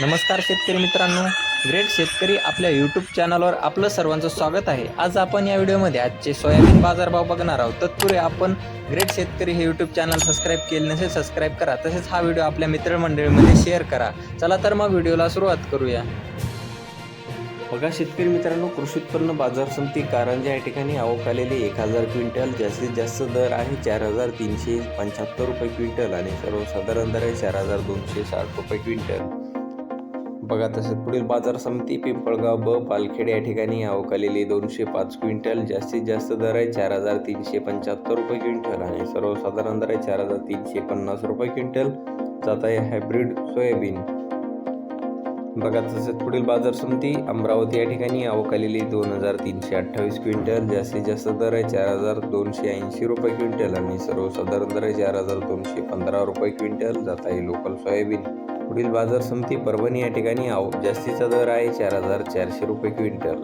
नमस्कार शेतकरी मित्रांनो. ग्रेट शेतकरी आपल्या यूट्यूब चॅनलवर आपलं सर्वांचं स्वागत आहे. आज आपण या व्हिडिओमध्ये आजचे सोयाबीन बाजारभाव बघणार आहोत. तत्पूर्वी आपण ग्रेट शेतकरी हे यूट्यूब चॅनल सबस्क्राईब केले नसेल सबस्क्राईब करा. तसेच हा व्हिडिओ आपल्या मित्रमंडळीमध्ये शेअर करा. चला तर मग व्हिडिओला सुरुवात करूया. बघा शेतकरी मित्रांनो कृषी उत्पन्न बाजार समिती कारंजा या ठिकाणी आवक आलेली एक हजार क्विंटल जास्तीत जास्त दर आहे चार हजार तीनशे पंच्याहत्तर रुपये क्विंटल आणि सर्वसाधारण दर आहे चार हजार दोनशे साठ रुपये क्विंटल. बघा तसेच पुढील बाजार समिती पिंपळगाव ब पालखेड या ठिकाणी आवक आलेली दोनशे पाच क्विंटल जास्तीत जास्त दर आहे चार हजार तीनशे पंच्याहत्तर रुपये क्विंटल आणि सर्वसाधारण दर आहे चार हजार तीनशे पन्नास रुपये क्विंटल. जात आहे हायब्रिड सोयाबीन. बघा तसेच पुढील बाजार समिती अमरावती या ठिकाणी आवक आलेली दोन हजार तीनशे अठ्ठावीस क्विंटल जास्तीत जास्त दर आहे चार हजार दोनशे ऐंशी रुपये क्विंटल आणि सर्वसाधारण दर आहे चार हजार दोनशे पंधरा रुपये क्विंटल. जात आहे लोकल सोयाबीन. पुढील बाजार समिती परभणी या ठिकाणी आव जास्तीचा दर आहे चार हजार चारशे रुपये क्विंटल.